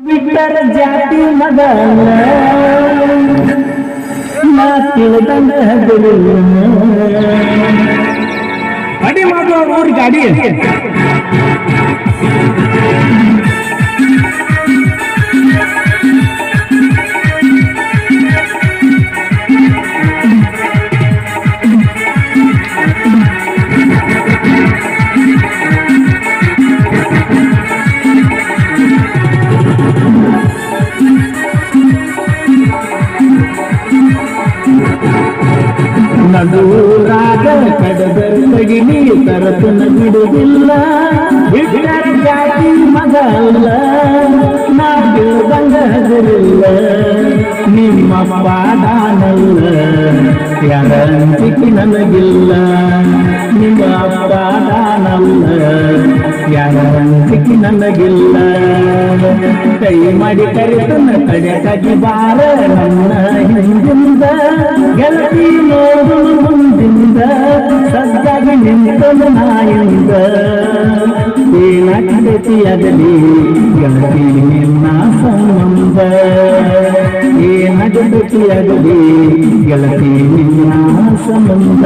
Bitter जाती मदन। नातिल बंद और गाड़ी है। ಗಾಡಿ ನಡುರಾಗ ಕಡಬೆರಗಿನಿ ತರತನ ಬಿಡುವುದಿಲ್ಲ. ಬಿಟ್ಟರ ಜಾತಿ ಮಗಲ್ಲ ನಾ ತಿಳಿದಂಗ ಹದಿರಿಲ್ಲ ನಿಮ್ಮ ಪಾದಾನಲ್ಲ ಯಾರ ಅಂಜಿಕೆ ನನಗಿಲ್ಲ. ನಿಮ್ಮ ಪಾದಾನಲ್ಲ ಯಾರ ನನಗಿಲ್ಲ. ಕೈ ಮಾಡಿ ಕರೆತನ ಕಡೆ ಕಗಿ ಬಾರ ನನ್ನ ನಿಂತನಾಯಂದ ಏನಾಗತಿಯಗಲಿ ಗತಿ ನಿನ್ನ ಸಂಬಂಧ ಏನಾಗತಿಯಗಲಿ ಗೆಳತಿ ನಿನ್ನ ಸಂಬಂಧ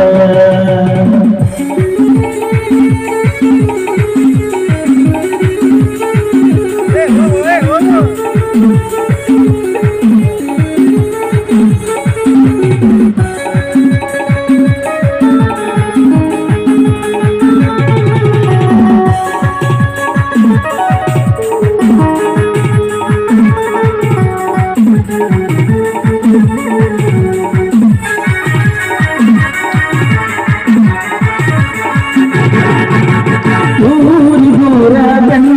Thank you. 我的天！